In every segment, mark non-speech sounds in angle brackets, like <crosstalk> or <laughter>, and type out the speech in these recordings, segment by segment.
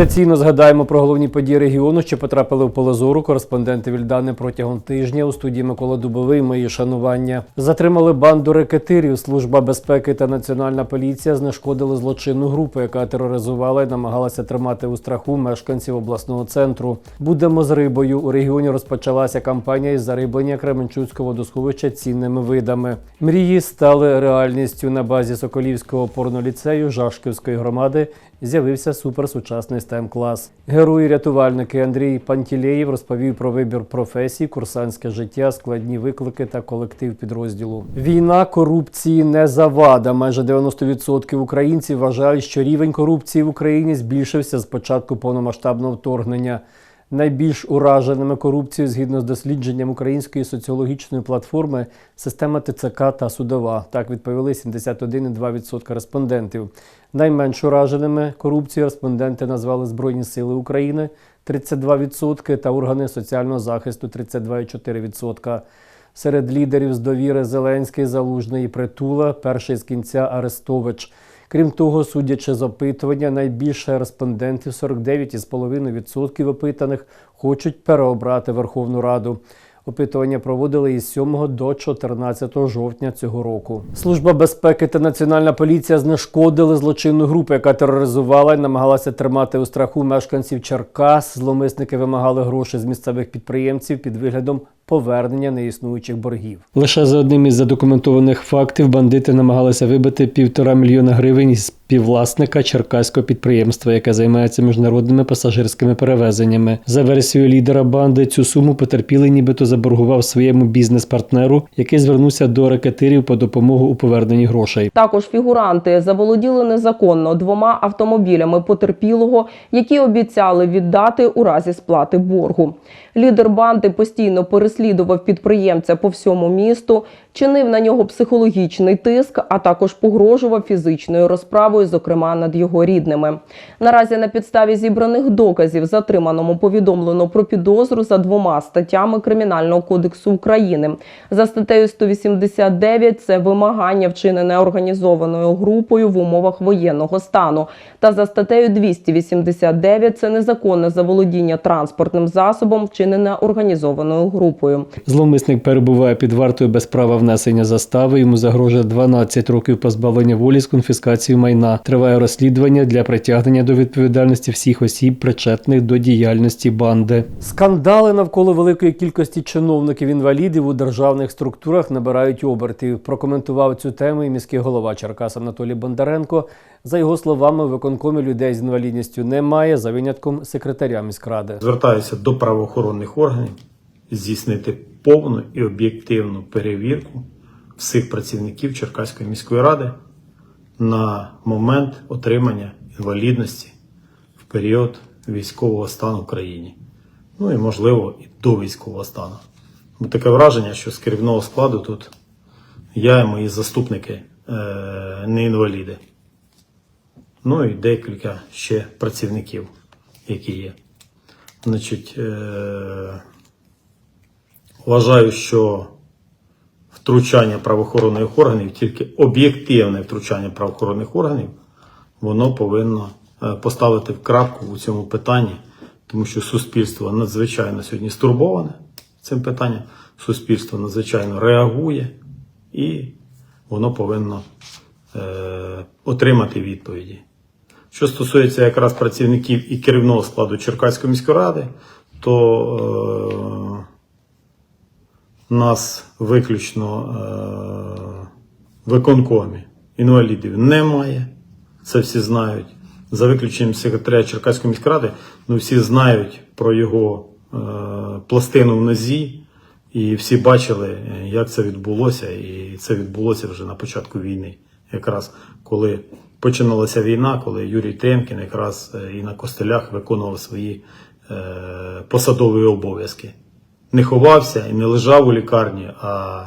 Традиційно згадаємо про головні події регіону, що потрапили в поле зору. Кореспонденти Вільдани протягом тижня у студії Микола Дубовий. Мої шанування затримали банду рекетирів. Служба безпеки та національна поліція знешкодили злочинну групу, яка тероризувала і намагалася тримати у страху мешканців обласного центру. Будемо з рибою. У регіоні розпочалася кампанія із зариблення Кременчуцького водосховища цінними видами. Мрії стали реальністю на базі Соколівського опорно-ліцею Жашківської громади. З'явився суперсучасний stem клас Герої-рятувальники Андрій Пантілеєв розповів про вибір професій, курсантське життя, складні виклики та колектив підрозділу. Війна корупції не завада. Майже 90% українців вважають, що рівень корупції в Україні збільшився з початку повномасштабного вторгнення. Найбільш ураженими корупцією, згідно з дослідженням української соціологічної платформи, система ТЦК та судова. Так відповіли 71,2% респондентів. Найменш ураженими корупцією респонденти назвали Збройні Сили України 32% та органи соціального захисту 32,4%. Серед лідерів з довіри Зеленський, Залужний і Притула, перший з кінця Арестович. Крім того, судячи з опитування, найбільше респондентів 49,5% опитаних хочуть переобрати Верховну Раду. Опитування проводили із 7 до 14 жовтня цього року. Служба безпеки та національна поліція знешкодили злочинну групу, яка тероризувала і намагалася тримати у страху мешканців Черкас. Зломисники вимагали гроші з місцевих підприємців під виглядом повернення неіснуючих боргів. Лише за одним із задокументованих фактів бандити намагалися вибити півтора мільйона гривень із співвласника черкаського підприємства, яке займається міжнародними пасажирськими перевезеннями. За версією лідера банди, цю суму потерпілий нібито заборгував своєму бізнес-партнеру, який звернувся до ракетирів по допомогу у поверненні грошей. Також фігуранти заволоділи незаконно двома автомобілями потерпілого, які обіцяли віддати у разі сплати боргу. Лідер банди постійно переслідував підприємця по всьому місту, чинив на нього психологічний тиск, а також погрожував фізичною розправою, зокрема над його рідними. Наразі на підставі зібраних доказів затриманому повідомлено про підозру за двома статтями Кримінального кодексу України. За статтею 189 – це вимагання вчинене організованою групою в умовах воєнного стану. Та за статтею 289 – це незаконне заволодіння транспортним засобом, вчинене організованою групою. Зловмисник перебуває під вартою без права внесення застави. Йому загрожує 12 років позбавлення волі з конфіскацією майна. Триває розслідування для притягнення до відповідальності всіх осіб, причетних до діяльності банди. Скандали навколо великої кількості чиновників-інвалідів у державних структурах набирають обертів. Прокоментував цю тему і міський голова Черкас Анатолій Бондаренко. За його словами, в виконкомі людей з інвалідністю немає за винятком секретаря міськради. Звертаюся до правоохоронних органів здійснити повну і об'єктивну перевірку всіх працівників Черкаської міської ради на момент отримання інвалідності в період військового стану в країні. Ну і можливо і до військового стану. Бо таке враження, що з керівного складу тут я і мої заступники е, не інваліди. Ну і декілька ще працівників, які є. Значить, е, вважаю, що втручання правоохоронних органів, тільки об'єктивне втручання правоохоронних органів, воно повинно е, поставити крапку у цьому питанні, тому що суспільство надзвичайно сьогодні стурбоване цим питанням, суспільство надзвичайно реагує і воно повинно е, отримати відповіді. Що стосується якраз працівників і керівного складу Черкаської міської ради, то е, нас виключно е, виконкомі інвалідів немає. Це всі знають. За виключенням секретаря Черкаської міської ради, ну всі знають про його е, пластину в нозі, і всі бачили, як це відбулося, і це відбулося вже на початку війни. Якраз коли починалася війна, коли Юрій Тремкін якраз е, і на костелях виконував свої е, посадові обов'язки. Не ховався і не лежав у лікарні, а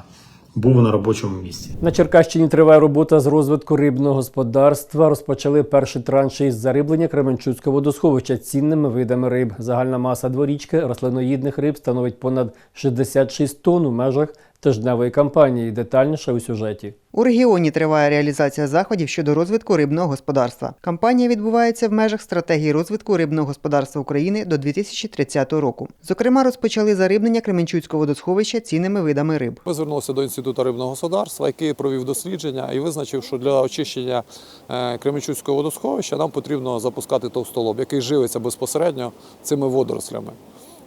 був на робочому місці. На Черкащині триває робота з розвитку рибного господарства. Розпочали перший транш із зариблення Кременчуцького водосховища цінними видами риб. Загальна маса дворічки рослиноїдних риб становить понад 66 тонн у межах тижневої кампанії. Детальніше у сюжеті. У регіоні триває реалізація заходів щодо розвитку рибного господарства. Кампанія відбувається в межах стратегії розвитку рибного господарства України до 2030 року. Зокрема, розпочали зарибнення Кременчуцького водосховища цінними видами риб. Ми звернулися до інституту рибного господарства, який провів дослідження і визначив, що для очищення е, Кременчуцького водосховища нам потрібно запускати товстолоб, який живиться безпосередньо цими водорослями.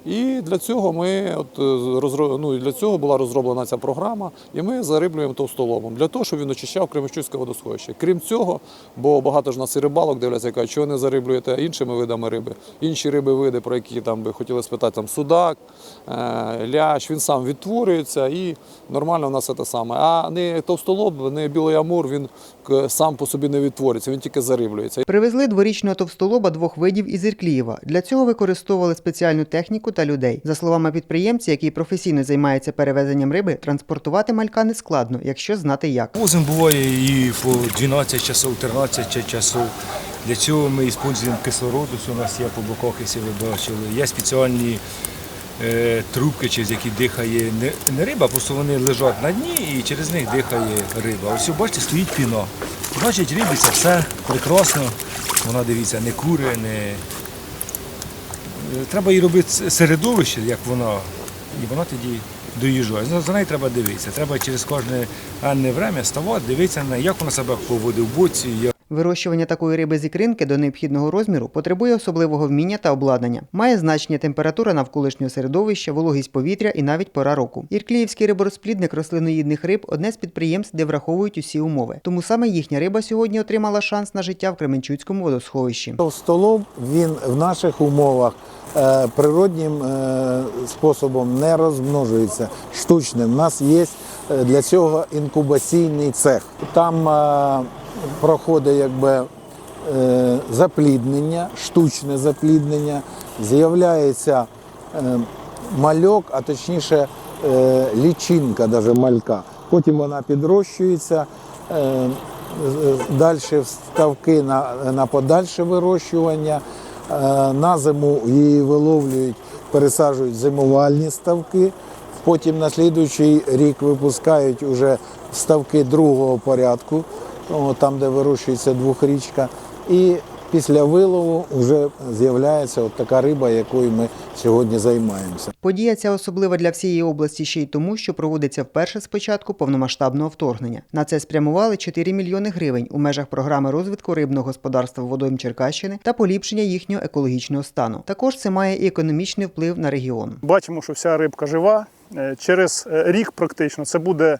І для цього ми от е, ну, для цього була розроблена ця програма, і ми зариблюємо товстолобом для того, щоб він очищав Кременчуцьке водосховище. Крім цього, бо багато ж нас і рибалок дивляться, кажуть, чого не зариблюєте іншими видами риби. Інші риби види, про які там би хотіли спитати, там судак, е, лящ, він сам відтворюється і нормально в нас це саме. А не товстолоб, не білий амур, він сам по собі не відтворюється, він тільки зариблюється. Привезли дворічного товстолоба двох видів із Ірклієва. Для цього використовували спеціальну техніку та людей. За словами підприємця, який професійно займається перевезенням риби, транспортувати малька не складно, якщо знати як. Возим буває і по 12 часов, 13 часов. Для цього ми використовуємо кислород, у нас є по боках, якщо ви бачили. Є спеціальні е, трубки, через які дихає не, риба, просто вони лежать на дні і через них дихає риба. Ось бачите, стоїть піно. Значить, це все прекрасно. Вона дивіться, не кури, не. Треба їй робити середовище, як воно, і воно тоді доїжджає. За- За нею треба дивитися. Треба через кожне анне время ставати, дивитися на як вона себе поводить в боці. Вирощування такої риби з ікринки до необхідного розміру потребує особливого вміння та обладнання. Має значення температура навколишнього середовища, вологість повітря і навіть пора року. Іркліївський риборозплідник рослиноїдних риб одне з підприємств, де враховують усі умови. Тому саме їхня риба сьогодні отримала шанс на життя в Кременчуцькому водосховищі. Товстолоб він в наших умовах е, природнім е, способом не розмножується штучним. У нас є е, для цього інкубаційний цех. Там проходить якби е, запліднення, штучне запліднення, з'являється е, мальок, а точніше е, лічинка, даже малька. Потім вона підрощується. Далі вставки на, на подальше вирощування. На зиму її виловлюють, пересаджують зимувальні ставки. Потім на слідуючий рік випускають уже ставки другого порядку, там, де вирощується двохрічка. І після вилову вже з'являється от така риба, якою ми сьогодні займаємося. Подія ця особлива для всієї області ще й тому, що проводиться вперше з початку повномасштабного вторгнення. На це спрямували 4 мільйони гривень у межах програми розвитку рибного господарства водойм Черкащини та поліпшення їхнього екологічного стану. Також це має і економічний вплив на регіон. Бачимо, що вся рибка жива. Е, Через е, рік практично це буде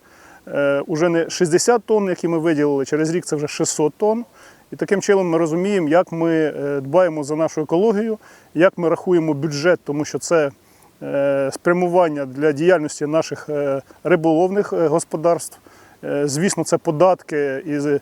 уже не 60 тонн, які ми виділили, через рік це вже 600 тонн. І таким чином ми розуміємо, як ми е, дбаємо за нашу екологію, як ми рахуємо бюджет, тому що це е, спрямування для діяльності наших е, риболовних е, господарств. Е, Звісно, це податки, і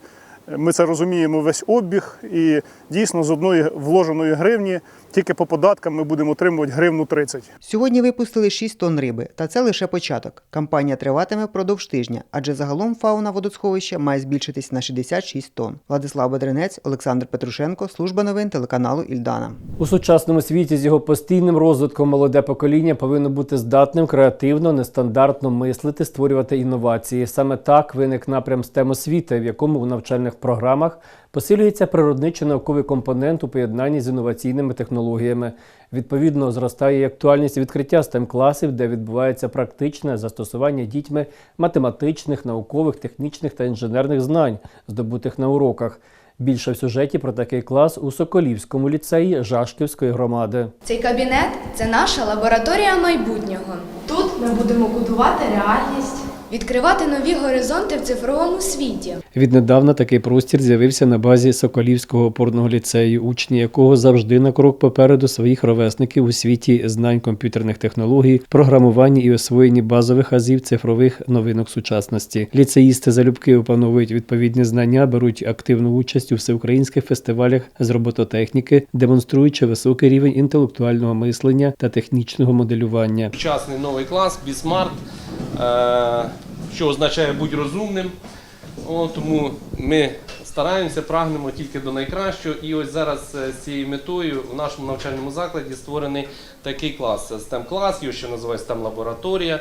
ми це розуміємо весь обіг. І дійсно з одної вложеної гривні тільки по податкам ми будемо отримувати гривну 30. Сьогодні випустили 6 тонн риби, та це лише початок. Кампанія триватиме впродовж тижня, адже загалом фауна водосховища має збільшитись на 66 тонн. Владислав Бедренець, Олександр Петрушенко, служба новин телеканалу Ільдана. У сучасному світі з його постійним розвитком молоде покоління повинно бути здатним креативно, нестандартно мислити, створювати інновації. Саме так виник напрям STEM освіти, в якому у навчальних програмах посилюється природничо-науковий компонент у поєднанні з інноваційними технологіями. Відповідно, зростає і актуальність відкриття stem класів, де відбувається практичне застосування дітьми математичних, наукових, технічних та інженерних знань, здобутих на уроках. Більше в сюжеті про такий клас у Соколівському ліцеї Жашківської громади. Цей кабінет це наша лабораторія майбутнього. Тут ми будемо будувати реальність, відкривати нові горизонти в цифровому світі. Віднедавна такий простір з'явився на базі Соколівського опорного ліцею, учні якого завжди на крок попереду своїх ровесників у світі знань комп'ютерних технологій, програмуванні і освоєнні базових азів цифрових новинок сучасності. Ліцеїсти залюбки опановують відповідні знання, беруть активну участь у всеукраїнських фестивалях з робототехніки, демонструючи високий рівень інтелектуального мислення та технічного моделювання. Сучасний новий клас, Бісмарт, що означає будь розумним. О, тому ми стараємося, прагнемо тільки до найкращого. І ось зараз е, з цією метою в нашому навчальному закладі створений такий клас. Це STEM клас, його ще називають STEM лабораторія.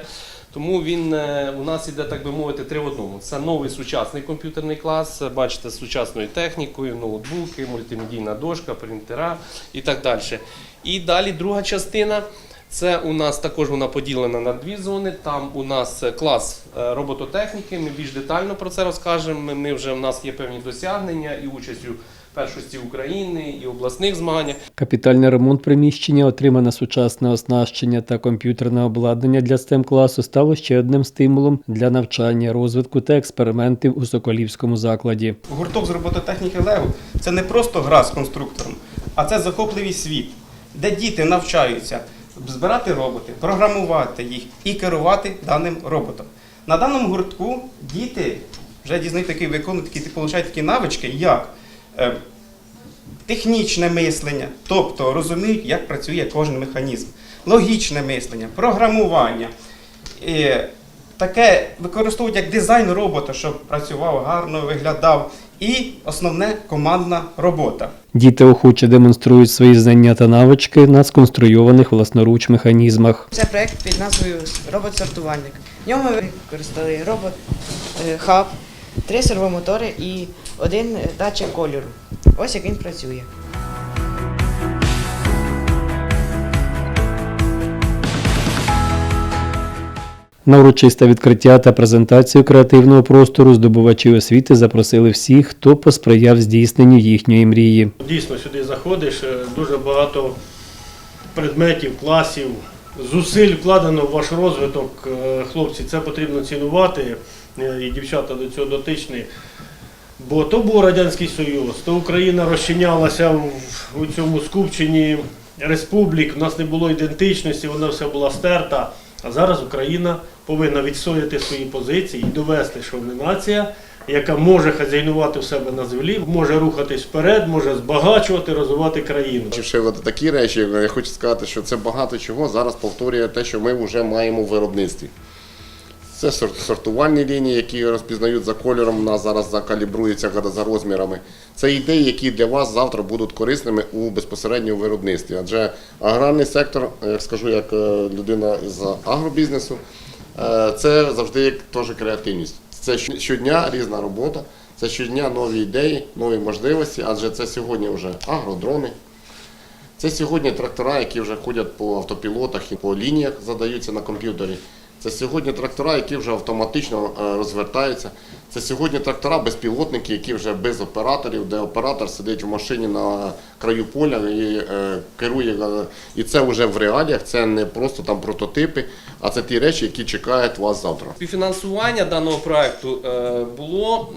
Тому він е, у нас іде, так би мовити, три в одному. Це новий сучасний комп'ютерний клас, е, бачите, з сучасною технікою, ноутбуки, мультимедійна дошка, принтера і так далі. І далі друга частина. Це у нас також вона поділена на дві зони. Там у нас е, клас е, робототехніки. Ми більш детально про це розкажемо. Ми- Ми вже в нас є певні досягнення і участь у першості України, і обласних змаганнях. Капітальний ремонт приміщення, отримане сучасне оснащення та комп'ютерне обладнання для stem класу стало ще одним стимулом для навчання, розвитку та експериментів у Соколівському закладі. Гурток з робототехніки Лего це не просто гра з конструктором, а це захопливий світ, де діти навчаються збирати роботи, програмувати їх і керувати даним роботом. На даному гуртку діти вже дізнають такі виконують такі, получають такі навички, як е, технічне мислення, тобто розуміють, як працює кожен механізм, логічне мислення, програмування. Е, таке використовують як дизайн робота, щоб працював гарно, виглядав. І основне командна робота. Діти охоче демонструють свої знання та навички на сконструйованих власноруч механізмах. Це проект під назвою Робот-сортувальник. В ньому ми використали робот е, хаб, три сервомотори і один датчик кольору. Ось як він працює. На урочисте відкриття та презентацію креативного простору здобувачі освіти запросили всіх, хто посприяв здійсненню їхньої мрії. Дійсно, сюди заходиш, е, дуже багато предметів, класів, зусиль вкладено в ваш розвиток. Е, Хлопці, це потрібно цінувати, е, і дівчата до цього дотичні. Бо то був Радянський Союз, то Україна розчинялася в, цьому скупченні республік, у нас не було ідентичності, вона вся була стерта. А зараз Україна повинна відстояти свої позиції і довести, що вона нація, яка може хазяйнувати в себе на землі, може рухатись вперед, може збагачувати, розвивати країну. Ще от такі речі, я хочу сказати, що це багато чого зараз повторює те, що ми вже маємо в виробництві. Це сортувальні лінії, які розпізнають за кольором, нас зараз закалібруються за розмірами. Це ідеї, які для вас завтра будуть корисними у безпосередньо виробництві. Адже аграрний сектор, як скажу, як е, людина з агробізнесу, е, це завжди теж креативність. Це щодня різна робота, це щодня нові ідеї, нові можливості, адже це сьогодні вже агродрони. Це сьогодні трактора, які вже ходять по автопілотах і по лініях, задаються на комп'ютері. Це сьогодні трактора, які вже автоматично е, розвертаються. Це сьогодні трактора безпілотники, які вже без операторів, де оператор сидить в машині на краю поля і е, керує. е, І це вже в реаліях, це не просто там прототипи, а це ті речі, які чекають вас завтра. Співфінансування даного проекту е, було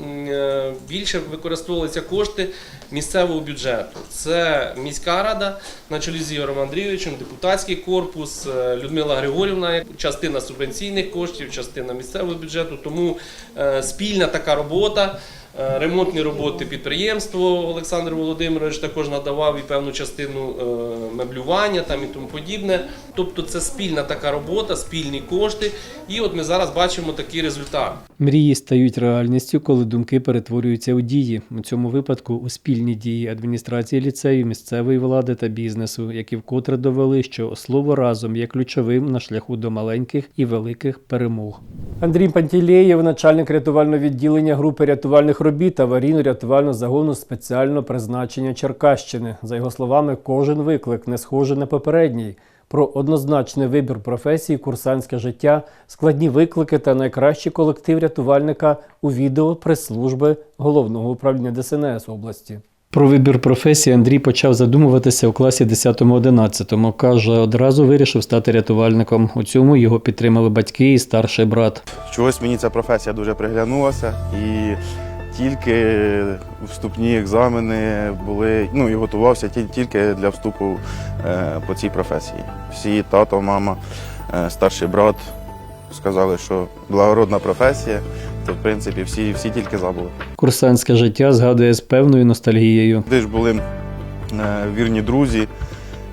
більше використовувалися кошти місцевого бюджету. Це міська рада на чолі з Ігорем Андрійовичем, депутатський корпус, Людмила Григорівна, частина субвенційних коштів, частина місцевого бюджету. Тому е, спільна така робота. Е, Ремонтні роботи підприємство Олександр Володимирович також надавав і певну частину е, меблювання там і тому подібне. Тобто це спільна така робота, спільні кошти. І от ми зараз бачимо такий результат. Мрії стають реальністю, коли думки перетворюються у дії. У цьому випадку у спільні дії адміністрації ліцею, місцевої влади та бізнесу, які вкотре довели, що слово разом є ключовим на шляху до маленьких і великих перемог. Андрій Пантілеєв, начальник рятувального відділення групи рятувальних робіт аварійно-рятувального загону спеціального призначення Черкащини. За його словами, кожен виклик не схожий на попередній. Про однозначний вибір професії, курсантське життя, складні виклики та найкращий колектив рятувальника у відео прес-служби головного управління ДСНС області. Про вибір професії Андрій почав задумуватися у класі 10-11. Каже, одразу вирішив стати рятувальником. У цьому його підтримали батьки і старший брат. Чогось мені ця професія дуже приглянулася і тільки вступні екзамени були, ну і готувався тільки для вступу е, по цій професії. Всі тато, мама, е, старший брат сказали, що благородна професія, то в принципі всі, всі тільки забули. Курсантське життя згадує з певною ностальгією. Де ж були е, вірні друзі,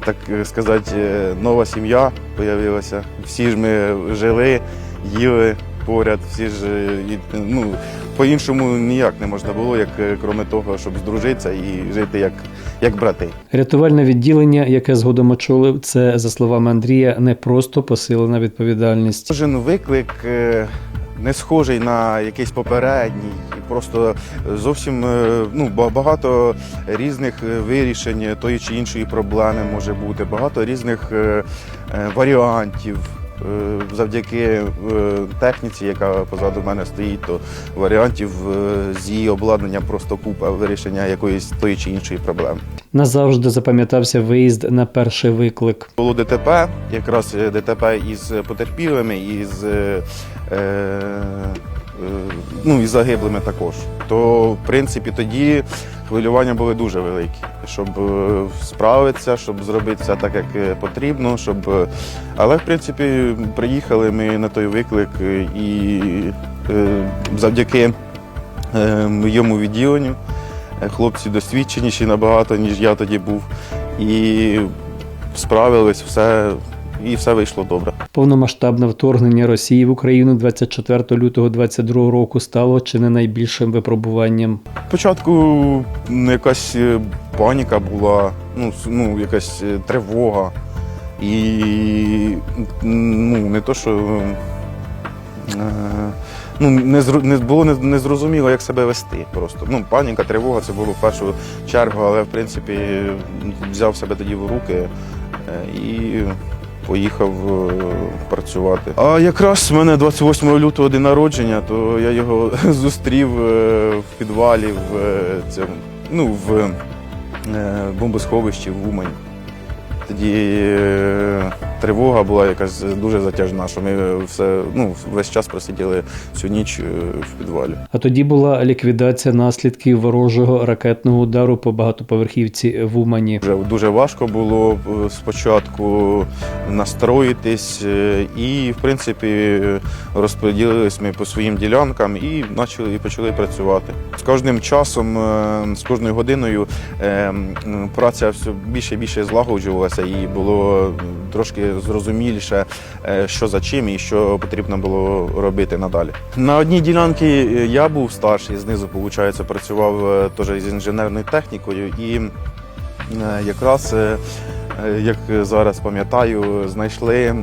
так сказати, нова сім'я з'явилася. Всі ж ми жили, їли, поряд, всі ж ну, по-іншому ніяк не можна було, як е, крім того, щоб здружитися і жити як, як брати. Рятувальне відділення, яке згодом очолив, це за словами Андрія, не просто посилена відповідальність. Кожен виклик е, не схожий на якийсь попередній, просто зовсім е, ну, ба- багато різних вирішень тої чи іншої проблеми може бути, багато різних варіантів. Е, Завдяки е, техніці, яка позаду мене стоїть, то варіантів е, з її обладнання просто купа вирішення якоїсь тої чи іншої проблеми. Назавжди запам'ятався виїзд на перший виклик. Було ДТП, якраз ДТП із потерпілими, із, е, ну, і загиблими також. То, в принципі, тоді хвилювання були дуже великі, щоб е, справитися, щоб зробити все так, як е, потрібно. Щоб... е, Але, в принципі, приїхали ми на той виклик е, і е, завдяки е, моєму відділенню. Е, Хлопці досвідченіші набагато, ніж я тоді був. І справились, все, і все вийшло добре. Повномасштабне вторгнення Росії в Україну 24 лютого 2022 року стало чи не найбільшим випробуванням. Спочатку якась е, паніка була, ну, ну якась е, тривога. І ну, не то, що е, ну, не, не було не, зрозуміло, як себе вести. Просто. Ну, паніка, тривога це було в першу чергу, але в принципі взяв себе тоді в руки і поїхав е, працювати. А якраз в мене 28 лютого день народження, то я його <laughs> зустрів е, в підвалі в е, цьому, ну, в бомбосховищі в Умані. Тоді е, тривога була якась дуже затяжна, що ми все, ну, весь час просиділи всю ніч е, в підвалі. А тоді була ліквідація наслідків ворожого ракетного удару по багатоповерхівці в Умані. Вже дуже важко було е, спочатку настроїтись, і в принципі розподілились ми по своїм ділянкам і почали і почали працювати. З кожним часом, з кожною годиною праця все більше і більше злагоджувалася, і було трошки зрозуміліше, е, що за чим і що потрібно було робити надалі. На одній ділянці е, я був старший, знизу, виходить, працював е, теж з інженерною технікою і. Якраз, як зараз пам'ятаю, знайшли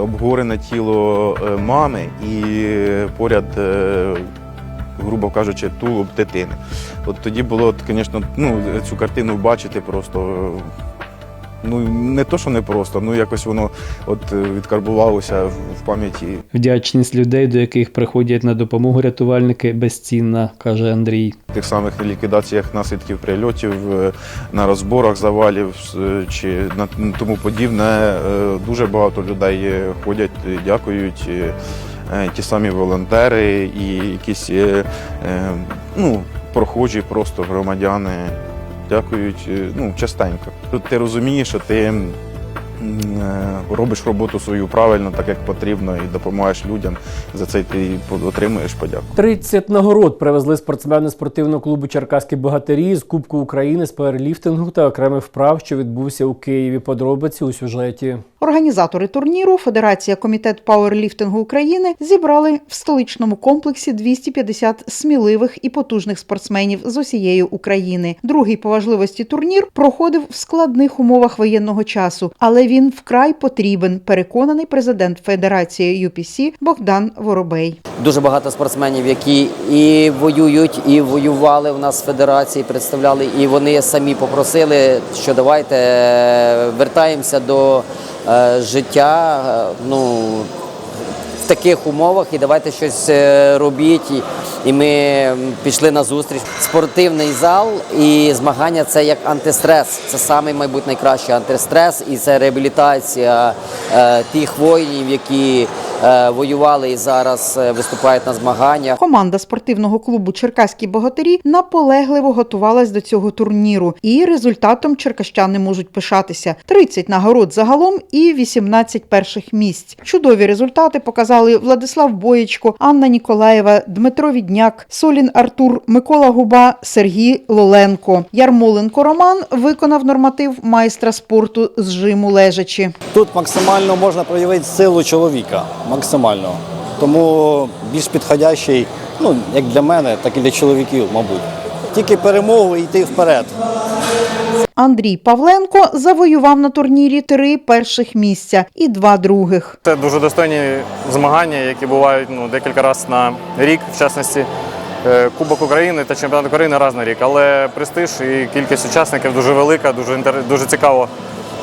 обгорене тіло мами і поряд, грубо кажучи, тулуб дитини. От тоді було, звісно, ну, цю картину бачити просто. е, Ну, не то, що не просто, ну якось воно от е, відкарбувалося в в пам'яті. Вдячність людей, до яких приходять на допомогу рятувальники, безцінна, каже Андрій. тих самих ліквідаціях наслідків прильотів, е, на розборах завалів чи на тому подібне. Дуже багато людей ходять, дякують. Е, Ті самі волонтери і якісь е, е, ну, прохожі, просто громадяни дякують ну, частенько. Тут ти розумієш, що ти робиш роботу свою правильно, так як потрібно, і допомагаєш людям. За це ти отримуєш подяку. 30 нагород привезли спортсмени спортивного клубу Черкаські богатирі з Кубку України з пауерліфтингу та окремих вправ, що відбувся у Києві. Подробиці у сюжеті. Організатори турніру Федерація комітет пауерліфтингу України зібрали в столичному комплексі 250 сміливих і потужних спортсменів з усієї України. Другий по важливості турнір проходив в складних умовах воєнного часу, але він вкрай потрібен. Переконаний президент Федерації UPC Богдан Воробей. Дуже багато спортсменів, які і воюють, і воювали в нас в федерації, представляли, і вони самі попросили, що давайте е, вертаємося до життя. е, Ну, в таких умовах і давайте щось е, робіть. І, ми пішли на зустріч. Спортивний зал і змагання це як антистрес. Це самий, мабуть, найкращий антистрес, і це реабілітація е, тих воїнів, які е, воювали і зараз е, виступають на змаганнях. Команда спортивного клубу Черкаські богатирі наполегливо готувалась до цього турніру, і результатом черкащани можуть пишатися: 30 нагород загалом і 18 перших місць. Чудові результати показали Владислав Боєчко, Анна Ніколаєва, Дмитро Відняк, Солін Артур, Микола Губа, Сергій Лоленко. Ярмоленко Роман виконав норматив майстра спорту з жиму лежачі. Тут максимально можна проявити силу чоловіка. максимально. Тому більш підходящий, ну, як для мене, так і для чоловіків, мабуть. Тільки перемогу і йти вперед. Андрій Павленко завоював на турнірі три перших місця і два других. Це дуже достойні змагання, які бувають ну, декілька разів на рік, в частності. е, Кубок України та чемпіонат України раз на рік, але престиж і кількість учасників дуже велика, дуже інтер- дуже цікаво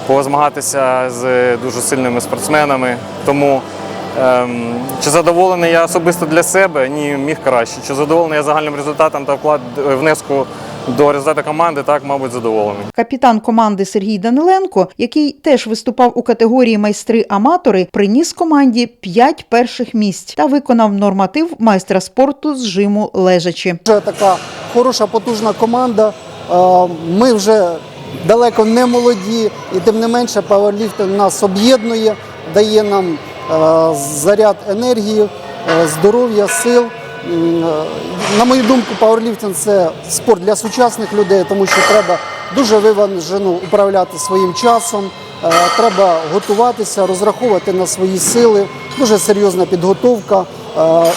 позмагатися з дуже сильними спортсменами. Тому чи задоволений я особисто для себе? Ні, міг краще. Чи задоволений я загальним результатом та вклад е, внеску до результату команди? Так, мабуть, задоволений. Капітан команди Сергій Даниленко, який теж виступав у категорії майстри-аматори, приніс команді 5 перших місць та виконав норматив майстра спорту з жиму лежачи. Вже така хороша, потужна команда. Е, Ми вже далеко не молоді, і тим не менше пауерліфтинг нас об'єднує, дає нам заряд енергії, е, здоров'я, сил. Е, На мою думку, пауерліфтинг – це спорт для сучасних людей, тому що треба дуже виважено управляти своїм часом. Е, Треба готуватися, розраховувати на свої сили. Дуже серйозна підготовка. Е, е,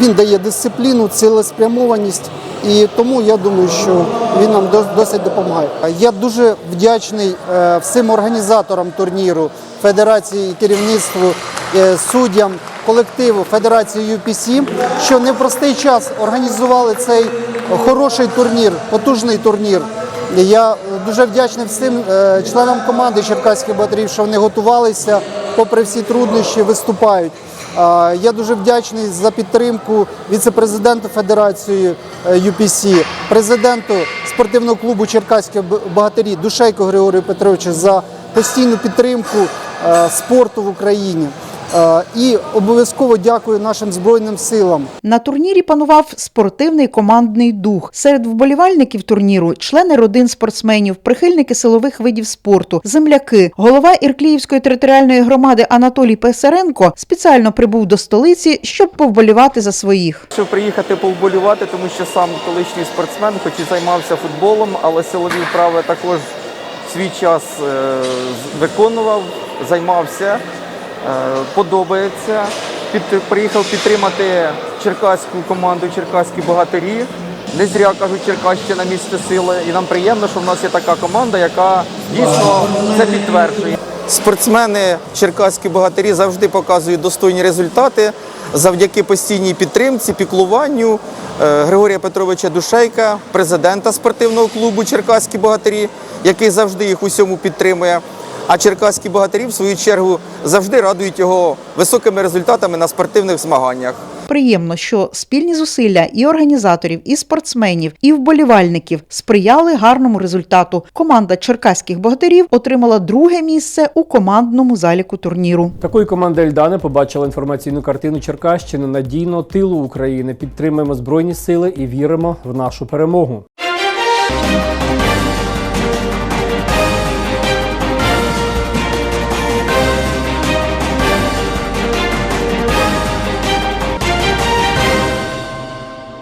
Він дає дисципліну, цілеспрямованість, і тому я думаю, що він нам дос- досить допомагає. Я дуже вдячний всім організаторам турніру, федерації, керівництву, суддям, колективу Федерації UPC, що не в простий час організували цей хороший турнір, потужний турнір. Я е, дуже вдячний всім е, членам команди Черкаських батарів, що вони готувалися, попри всі труднощі, виступають. Я дуже вдячний за підтримку віце-президенту Федерації е, UPC, президенту спортивного клубу Черкаські Б- багатирі Душейко Григорію Петровичу за постійну підтримку е, спорту в Україні. Е, І обов'язково дякую нашим збройним силам. На турнірі панував спортивний командний дух. Серед вболівальників турніру члени родин спортсменів, прихильники силових видів спорту, земляки. Голова Іркліївської територіальної громади Анатолій Писаренко спеціально прибув до столиці, щоб повболівати за своїх. Щоб приїхати повболювати, тому що сам колишній спортсмен, хоч і займався футболом, але силові вправи також свій час е, виконував, займався, подобається. Під, приїхав підтримати черкаську команду Черкаські богатирі. Не зря кажуть Черкащина місце сили. І нам приємно, що в нас є така команда, яка дійсно це підтверджує. Спортсмени черкаські богатирі завжди показують достойні результати завдяки постійній підтримці, піклуванню е, Григорія Петровича Душейка, президента спортивного клубу Черкаські богатирі, який завжди їх усьому підтримує. А черкаські богатирі, в свою чергу, завжди радують його високими результатами на спортивних змаганнях. Приємно, що спільні зусилля і організаторів, і спортсменів, і вболівальників сприяли гарному результату. Команда черкаських богатирів отримала друге місце у командному заліку турніру. Такою команда Ельдани побачила інформаційну картину Черкащини надійного тилу України. Підтримуємо збройні сили і віримо в нашу перемогу.